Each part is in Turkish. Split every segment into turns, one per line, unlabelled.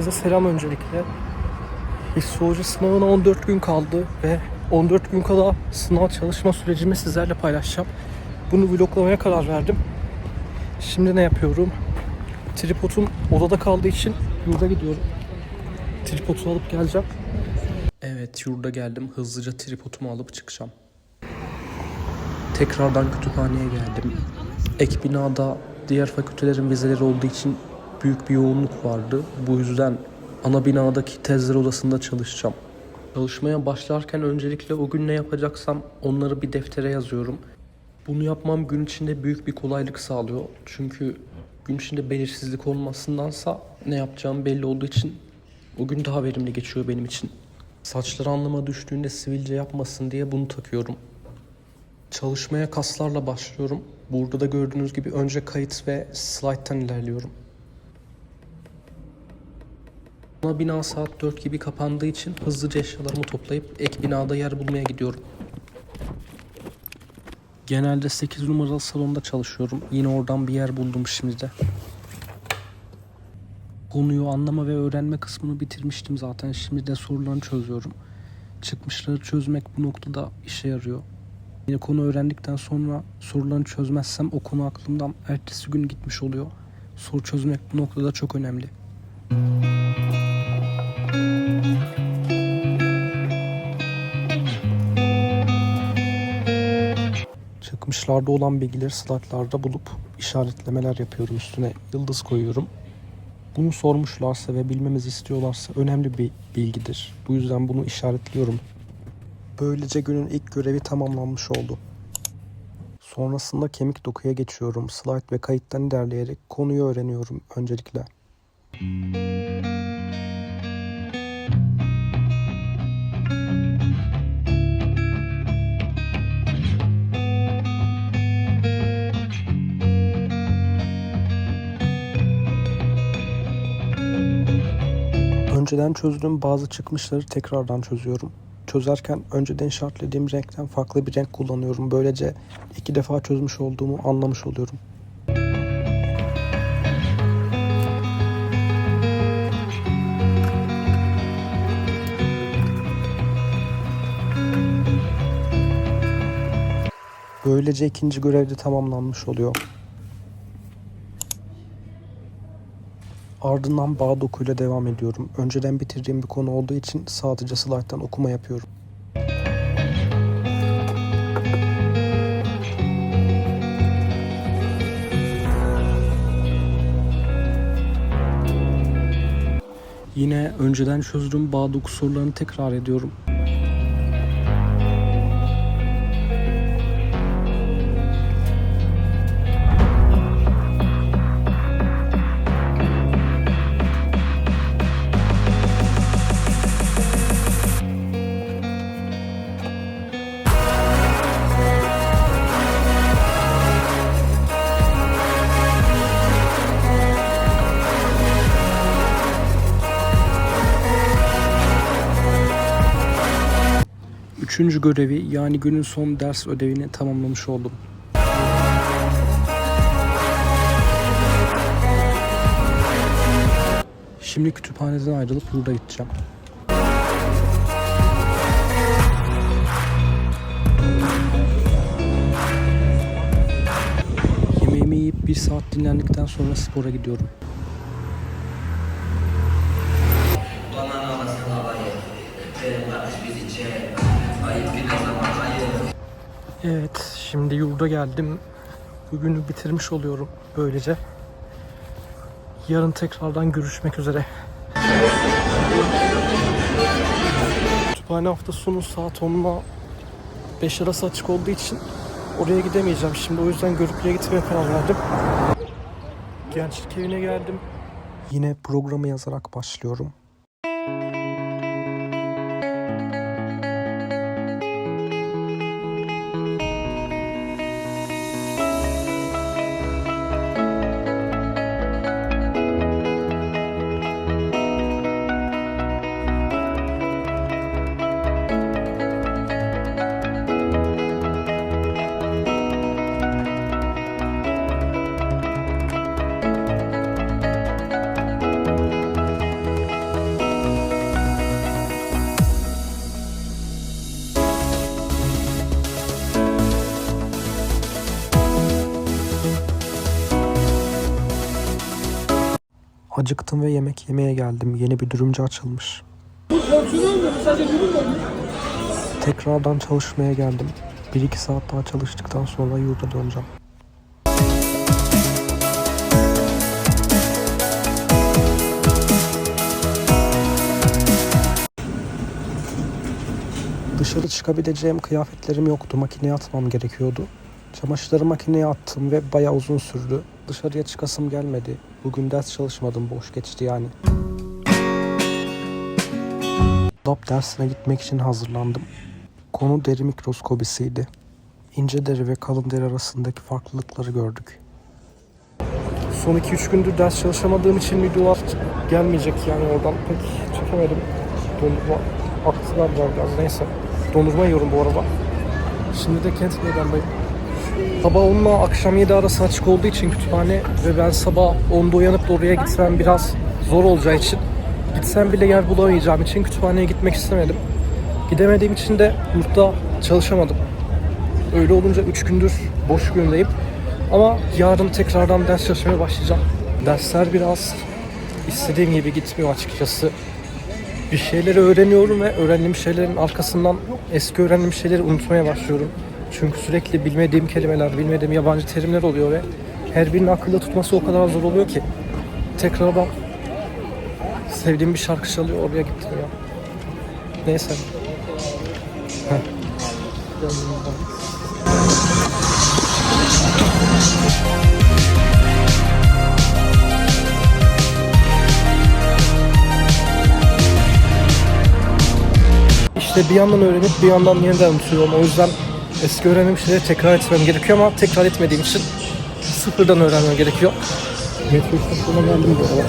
Herkese selam öncelikle. Hissoloji sınavına 14 gün kaldı ve 14 gün kala sınav çalışma sürecimi sizlerle paylaşacağım. Bunu vloglamaya karar verdim. Şimdi ne yapıyorum? Tripodum odada kaldığı için yurda gidiyorum. Tripodu alıp geleceğim. Evet yurda geldim. Hızlıca tripodumu alıp çıkacağım. Tekrardan kütüphaneye geldim. Ek binada diğer fakültelerin vizeleri olduğu için büyük bir yoğunluk vardı. Bu yüzden ana binadaki tezler odasında çalışacağım. Çalışmaya başlarken öncelikle o gün ne yapacaksam onları bir deftere yazıyorum. Bunu yapmam gün içinde büyük bir kolaylık sağlıyor. Çünkü gün içinde belirsizlik olmasındansa ne yapacağım belli olduğu için o gün daha verimli geçiyor benim için. Saçları anlama düştüğünde sivilce yapmasın diye bunu takıyorum. Çalışmaya kaslarla başlıyorum. Burada da gördüğünüz gibi önce kayıt ve slide'tan ilerliyorum. Ana bina saat 4 gibi kapandığı için hızlıca eşyalarımı toplayıp ek binada yer bulmaya gidiyorum. Genelde 8 numaralı salonda çalışıyorum. Yine oradan bir yer buldum şimdi. Konuyu anlama ve öğrenme kısmını bitirmiştim zaten. Şimdi de sorularını çözüyorum. Çıkmışları çözmek bu noktada işe yarıyor. Yine konu öğrendikten sonra sorularını çözmezsem o konu aklımdan ertesi gün gitmiş oluyor. Soru çözmek bu noktada çok önemli. Çıkmışlarda olan bilgileri slaytlarda bulup işaretlemeler yapıyorum üstüne yıldız koyuyorum. Bunu sormuşlarsa ve bilmemizi istiyorlarsa önemli bir bilgidir. Bu yüzden bunu işaretliyorum. Böylece günün ilk görevi tamamlanmış oldu. Sonrasında kemik dokuya geçiyorum. Slide ve kayıttan ilerleyerek konuyu öğreniyorum öncelikle. Önceden çözdüğüm bazı çıkmışları tekrardan çözüyorum. Çözerken önceden işaretlediğim renkten farklı bir renk kullanıyorum. Böylece iki defa çözmüş olduğumu anlamış oluyorum. Böylece ikinci görev de tamamlanmış oluyor. Ardından bağ dokuyla devam ediyorum. Önceden bitirdiğim bir konu olduğu için sadece slayttan okuma yapıyorum. Yine önceden çözdüğüm bağ doku sorularını tekrar ediyorum. Üçüncü görevi yani günün son ders ödevini tamamlamış oldum. Şimdi kütüphaneden ayrılıp yurda gideceğim. Yemeğimi yiyip bir saat dinlendikten sonra spora gidiyorum. Evet, şimdi yurda geldim. Bugünü bitirmiş oluyorum böylece. Yarın tekrardan görüşmek üzere. Kütüphane hafta sonu saat 10 ile 5 arası açık olduğu için oraya gidemeyeceğim şimdi. O yüzden Görüklü'ye gitmeye karar verdim. Gençlik evine geldim. Yine programı yazarak başlıyorum. Acıktım ve yemek yemeye geldim. Yeni bir dürümcü açılmış. Tekrardan çalışmaya geldim. 1-2 saat daha çalıştıktan sonra yurda döneceğim. Dışarı çıkabileceğim kıyafetlerim yoktu. Makineye atmam gerekiyordu. Çamaşırları makineye attım ve bayağı uzun sürdü. Dışarıya çıkasım gelmedi. Bugün ders çalışmadım. Boş geçti yani. DAP dersine gitmek için hazırlandım. Konu deri mikroskobisiydi. İnce deri ve kalın deri arasındaki farklılıkları gördük. Son 2-3 gündür ders çalışamadığım için videolar gelmeyecek yani oradan pek çekemedim. Dondurma aktılar biraz neyse. Dondurma yiyorum bu arada. Şimdi de kent meydandayım. Sabah 10 ile akşam 7 arası açık olduğu için kütüphane ve ben sabah 10'da uyanıp da oraya gitsem biraz zor olacağı için gitsem bile yer bulamayacağım için kütüphaneye gitmek istemedim. Gidemediğim için de yurtta çalışamadım. Öyle olunca 3 gündür boş gündeyim. Ama yarın tekrardan ders çalışmaya başlayacağım. Dersler biraz istediğim gibi gitmiyor açıkçası. Bir şeyleri öğreniyorum ve öğrendiğim şeylerin arkasından eski öğrendiğim şeyleri unutmaya başlıyorum. Çünkü sürekli bilmediğim kelimeler, bilmediğim yabancı terimler oluyor ve her birini akılda tutması o kadar zor oluyor ki. Tekrardan sevdiğim bir şarkı çalıyor oraya gittim ya. Neyse. İşte bir yandan öğrenip bir yandan yeniden unutuyorum. O yüzden eski öğrendiğim şeyleri tekrar etmem gerekiyor ama tekrar etmediğim için sıfırdan öğrenmem gerekiyor. Metro istasyonuna geldim bu arada.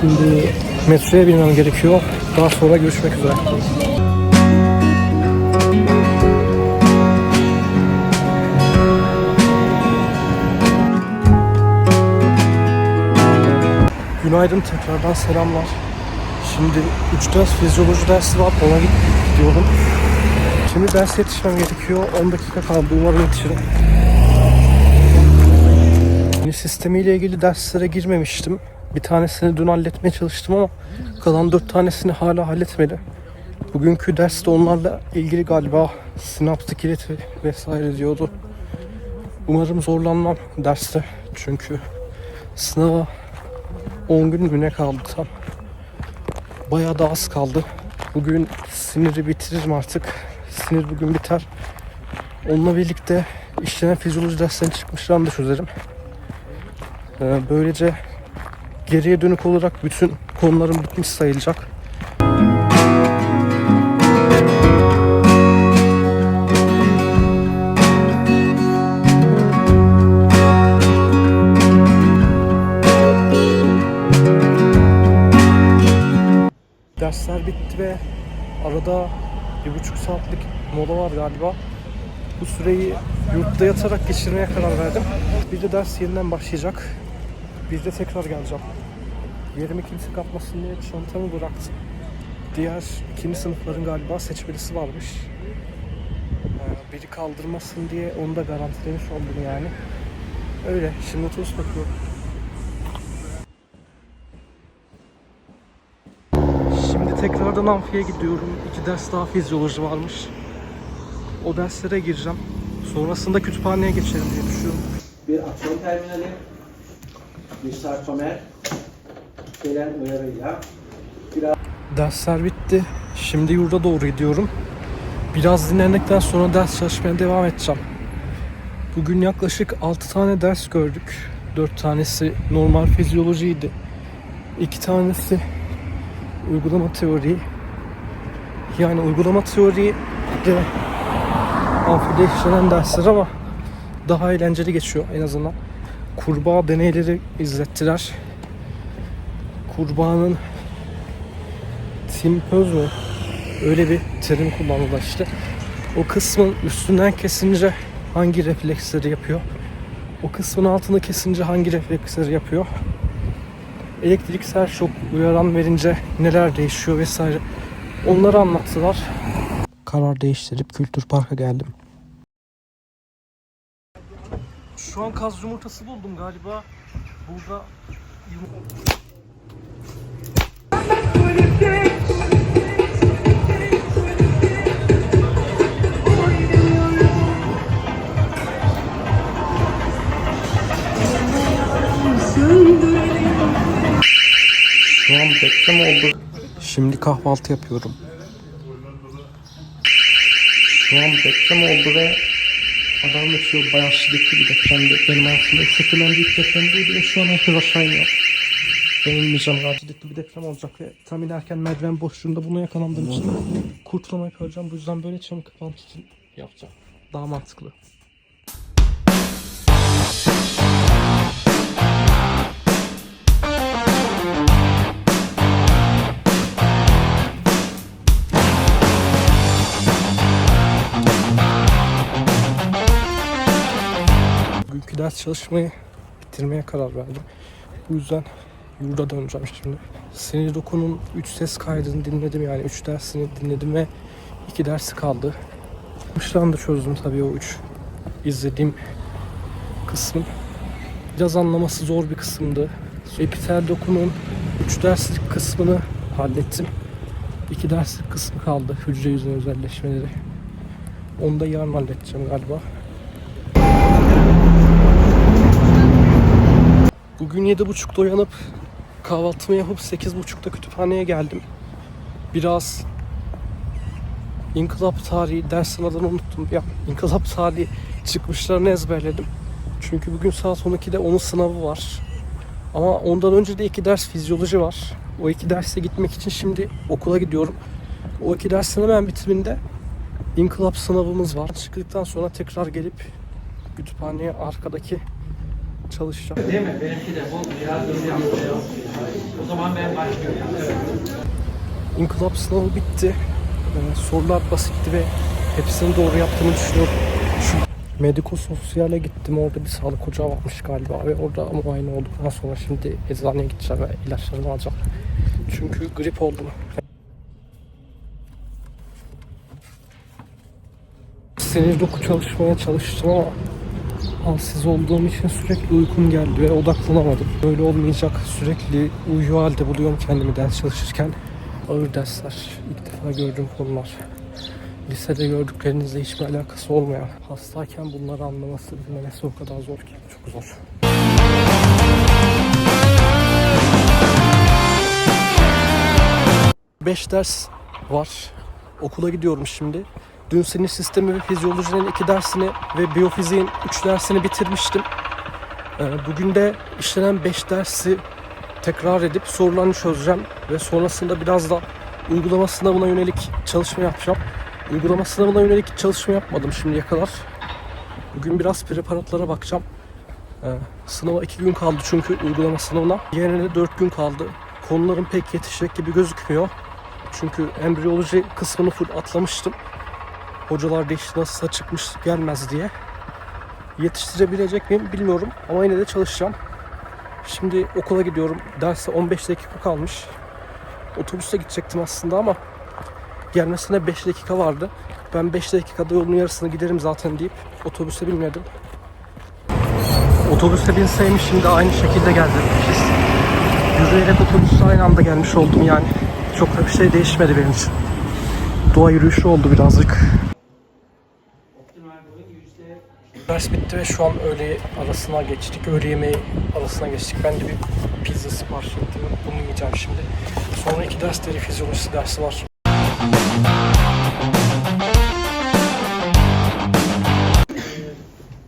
Şimdi metroya binmem gerekiyor. Daha sonra görüşmek üzere. Günaydın tekrardan selamlar. Şimdi 3 ders fizyoloji dersi var ona git gidiyorum. Şimdi ders yetişmem gerekiyor. 10 dakika kaldı umarım yetişirim. Yeni sistemiyle ilgili derslere girmemiştim. Bir tanesini dün halletmeye çalıştım ama kalan 4 tanesini hala halletmedim. Bugünkü ders de onlarla ilgili galiba sinaptik ileti vesaire diyordu. Umarım zorlanmam derste çünkü sınava 10 gün mü ne kaldı tam. Bayağı da az kaldı. Bugün siniri bitiririm artık. Sinir bugün biter. Onunla birlikte işlenen fizyoloji derslerinin çıkmışlarını da çözerim. Ee, böylece geriye dönük olarak bütün konularım bitmiş sayılacak. Dersler bitti ve arada bir buçuk saatlik mola var galiba. Bu süreyi yurtta yatarak geçirmeye karar verdim. Bir de ders yeniden başlayacak. Bir de tekrar geleceğim. Yerimi kimse kapmasın diye çantamı bıraktım. Diğer ikinci sınıfların galiba seçmelisi varmış. Ee, Biri kaldırmasın diye onu da garantilemiş oldum yani. Öyle. Şimdi otobüs bakıyorum. Tekrardan amfiye gidiyorum. İki ders daha fizyoloji varmış. O derslere gireceğim. Sonrasında kütüphaneye geçerim diye düşünüyorum.
bir aksiyon terminali, bir sarkomer, gelen uyarıyla
Dersler bitti. Şimdi yurda doğru gidiyorum. Biraz dinlendikten sonra ders çalışmaya devam edeceğim. Bugün yaklaşık 6 tane ders gördük. 4 tanesi normal fizyolojiydi. 2 tanesi uygulama teori. Yani uygulama teori de amfide işlenen dersler ama daha eğlenceli geçiyor en azından. Kurbağa deneyleri izlettiler. Kurbağanın simpöz mü? Öyle bir terim kullandılar işte. O kısmın üstünden kesince hangi refleksleri yapıyor? O kısmın altını kesince hangi refleksleri yapıyor? Elektriksel şok uyaran verince neler değişiyor vesaire. Onları anlattılar. Karar değiştirip Kültür Park'a geldim. Şu an kaz yumurtası buldum galiba. Burada Şu an deprem oldu. Şimdi kahvaltı yapıyorum. Şu an deprem oldu ve adam geçiyor bayağı şiddetli bir depremdi. Benim hayatımda hissettiğim en büyük deprem buydu ve şu an herkes aşağı iniyor. Ben inmeyeceğim galiba şiddetli bir deprem olacak ve tam inerken merdiven boşluğunda buna yakalandığım için kurtulama yapacağım. Bu yüzden böyle çamı kapanmak için yapacağım. Daha mantıklı. Ders çalışmayı bitirmeye karar verdim. Bu yüzden yurda döneceğim şimdi. Sinir dokunun 3 ses kaydını dinledim yani 3 dersini dinledim ve 2 dersi kaldı. Şu anda çözdüm tabii o 3 izlediğim kısmın. Biraz anlaması zor bir kısımdı. Epitel dokunun 3 derslik kısmını hallettim. 2 derslik kısmı kaldı. Hücre yüzüne özelleşmeleri. Onu da yarın halledeceğim galiba. Bugün 7.30'da uyanıp kahvaltımı yapıp 8.30'da kütüphaneye geldim. Biraz İnkılap tarihi ders sınavını unuttum. Ya İnkılap tarihi çıkmışlarını ezberledim. Çünkü bugün saat 12'de onun sınavı var. Ama ondan önce de iki ders fizyoloji var. O iki derse gitmek için şimdi okula gidiyorum. O iki dersin hemen bitiminde İnkılap sınavımız var. Çıktıktan sonra tekrar gelip kütüphaneye arkadaki çalışacağım.
Değil mi? Benimki de bu yapıyor. O zaman ben başlıyorum. Evet.
İnkılap sınavı bitti. Ee, sorular basitti ve hepsini doğru yaptığımı düşünüyorum. Şu medikososyale gittim. Orada bir sağlık hoca varmış galiba ve orada muayene olduktan sonra şimdi eczaneye gideceğim ve ilaçlarımı alacağım. Çünkü grip oldum. Sinir doku çalışmaya çalıştım ama halsiz olduğum için sürekli uykum geldi ve odaklanamadım. Böyle olmayacak. Sürekli uyuyor halde buluyorum kendimi ders çalışırken. Ağır dersler, ilk defa gördüğüm konular. Lisede gördüklerinizle hiçbir alakası olmayan. Hastayken bunları anlaması, bilmemesi o kadar zor ki. Çok zor. Beş ders var. Okula gidiyorum şimdi. Dün sinir sistemi ve fizyolojinin iki dersini ve biyofiziğin üç dersini bitirmiştim. Ee, Bugün de işlenen beş dersi tekrar edip sorularını çözeceğim ve sonrasında biraz da uygulama sınavına yönelik çalışma yapacağım. Uygulama sınavına yönelik çalışma yapmadım şimdiye kadar. Bugün biraz preparatlara bakacağım. Ee, sınava iki gün kaldı çünkü uygulama sınavına. Diğerine de dört gün kaldı. Konularım pek yetişecek gibi gözükmüyor. Çünkü embriyoloji kısmını full atlamıştım. Hocalar da işte nasılsa çıkmış gelmez diye. Yetiştirebilecek miyim bilmiyorum ama yine de çalışacağım. Şimdi okula gidiyorum. Derse 15 dakika kalmış. Otobüse gidecektim aslında ama gelmesine 5 dakika vardı. Ben 5 dakikada yolun yarısını giderim zaten deyip otobüse binmedim. Otobüse binseymiş şimdi aynı şekilde gelecekmişiz. Yürüyerek otobüse aynı anda gelmiş oldum yani. Çok da bir şey değişmedi benim için. Doğa yürüyüşü oldu birazcık. Ders bitti ve şu an öğle arasına geçtik. Öğle yemeği arasına geçtik. Ben de bir pizza sipariş ettim. Bunu yiyeceğim şimdi. Sonra iki ders deri fizyolojisi dersi var.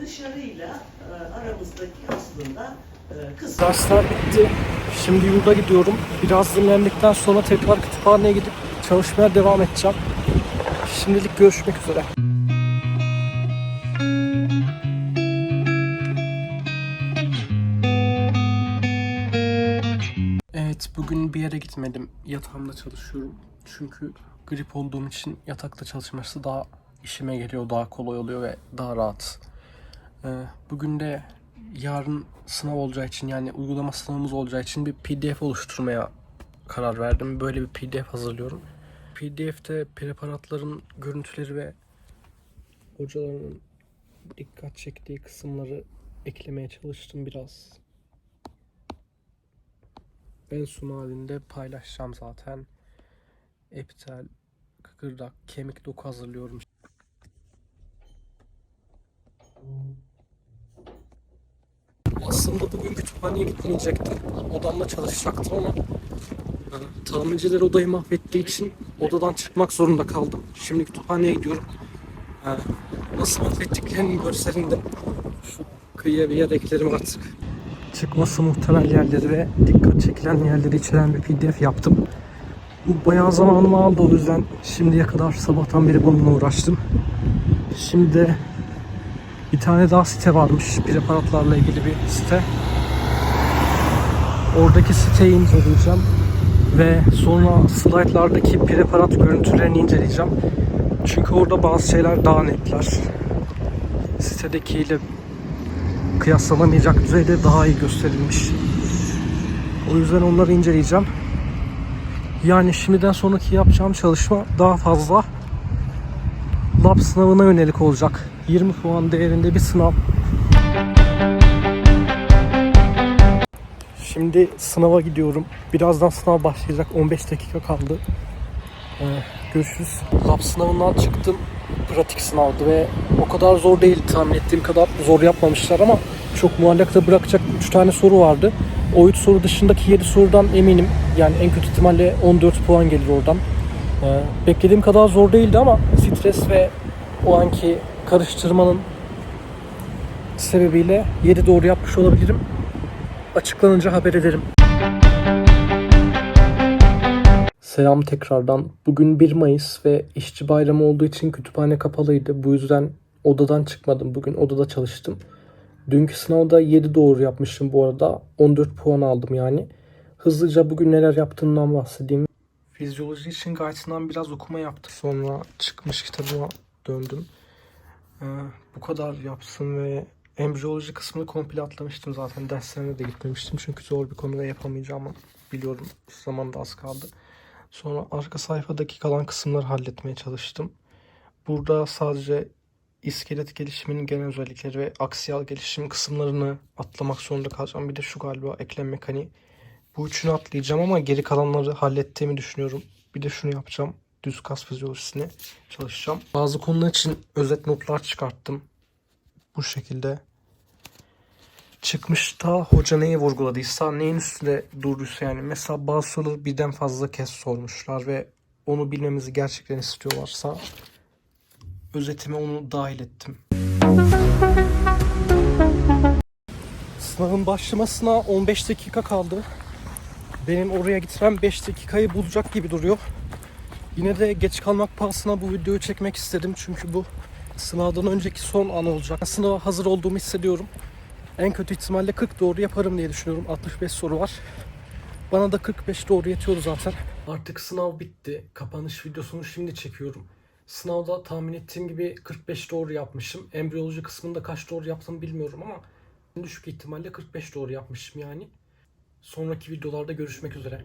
dışarıyla e, aramızdaki aslında e, kısım.
Dersler bitti. Şimdi yurda gidiyorum. Biraz dinlendikten sonra tekrar kütüphaneye gidip çalışmaya devam edeceğim. Şimdilik görüşmek üzere. Yere gitmedim. Yatağımda çalışıyorum. Çünkü grip olduğum için yatakta çalışması daha işime geliyor, daha kolay oluyor ve daha rahat. Ee, Bugün de yarın sınav olacağı için yani uygulama sınavımız olacağı için bir PDF oluşturmaya karar verdim. Böyle bir PDF hazırlıyorum. PDF'te preparatların görüntüleri ve hocaların dikkat çektiği kısımları eklemeye çalıştım biraz. En son halinde paylaşacağım zaten. Epitel, kıkırdak, kemik doku hazırlıyorum. Aslında bugün kütüphaneye gitmeyecektim. Odamda çalışacaktım ama e, tamirciler odayı mahvettiği için odadan çıkmak zorunda kaldım. Şimdi kütüphaneye gidiyorum. E, Nasıl mahvettiklerinin görselini de şu kıyıya bir yer eklerim artık. Çıkması muhtemel yerleri ve dikkat çekilen yerleri içeren bir pdf yaptım. Bu bayağı zamanımı aldı o yüzden şimdiye kadar sabahtan beri bununla uğraştım. Şimdi bir tane daha site varmış preparatlarla ilgili bir site. Oradaki siteyi inceleyeceğim ve sonra slaytlardaki preparat görüntülerini inceleyeceğim. Çünkü orada bazı şeyler daha netler. Sitedekiyle kıyaslanamayacak düzeyde daha iyi gösterilmiş. O yüzden onları inceleyeceğim. Yani şimdiden sonraki yapacağım çalışma daha fazla lab sınavına yönelik olacak. 20 puan değerinde bir sınav. Şimdi sınava gidiyorum. Birazdan sınav başlayacak. 15 dakika kaldı. Ee, görüşürüz. Lab sınavından çıktım. Pratik sınavdı ve o kadar zor değil tahmin ettiğim kadar zor yapmamışlar ama çok muallakta bırakacak 3 tane soru vardı. O 3 soru dışındaki 7 sorudan eminim. Yani en kötü ihtimalle 14 puan gelir oradan. Ee, beklediğim kadar zor değildi ama stres ve o anki karıştırmanın sebebiyle 7 doğru yapmış olabilirim. Açıklanınca haber ederim. Selam tekrardan. Bugün 1 Mayıs ve işçi bayramı olduğu için kütüphane kapalıydı. Bu yüzden odadan çıkmadım. Bugün odada çalıştım. Dünkü sınavda 7 doğru yapmışım bu arada. 14 puan aldım yani. Hızlıca bugün neler yaptığımdan bahsedeyim. Fizyoloji için gayetinden biraz okuma yaptım. Sonra çıkmış kitabıma döndüm. Ee, bu kadar yapsın ve embriyoloji kısmını komple atlamıştım zaten. Derslerine de gitmemiştim çünkü zor bir konu ve yapamayacağımı biliyorum. Zaman da az kaldı. Sonra arka sayfadaki kalan kısımları halletmeye çalıştım. Burada sadece iskelet gelişiminin genel özellikleri ve aksiyal gelişim kısımlarını atlamak zorunda kalacağım. Bir de şu galiba eklem mekaniği. Bu üçünü atlayacağım ama geri kalanları hallettiğimi düşünüyorum. Bir de şunu yapacağım. Düz kas fizyolojisini çalışacağım. Bazı konular için özet notlar çıkarttım. Bu şekilde. Çıkmışta hoca neyi vurguladıysa, neyin üstünde durduysa yani. Mesela bazı soruları birden fazla kez sormuşlar ve onu bilmemizi gerçekten istiyorlarsa özetime onu dahil ettim. Sınavın başlamasına 15 dakika kaldı. Benim oraya gitmem 5 dakikayı bulacak gibi duruyor. Yine de geç kalmak pahasına bu videoyu çekmek istedim. Çünkü bu sınavdan önceki son an olacak. Sınava hazır olduğumu hissediyorum. En kötü ihtimalle 40 doğru yaparım diye düşünüyorum. 65 soru var. Bana da 45 doğru yetiyor zaten. Artık sınav bitti. Kapanış videosunu şimdi çekiyorum. Sınavda tahmin ettiğim gibi 45 doğru yapmışım. Embriyoloji kısmında kaç doğru yaptım bilmiyorum ama düşük ihtimalle 45 doğru yapmışım yani. Sonraki videolarda görüşmek üzere.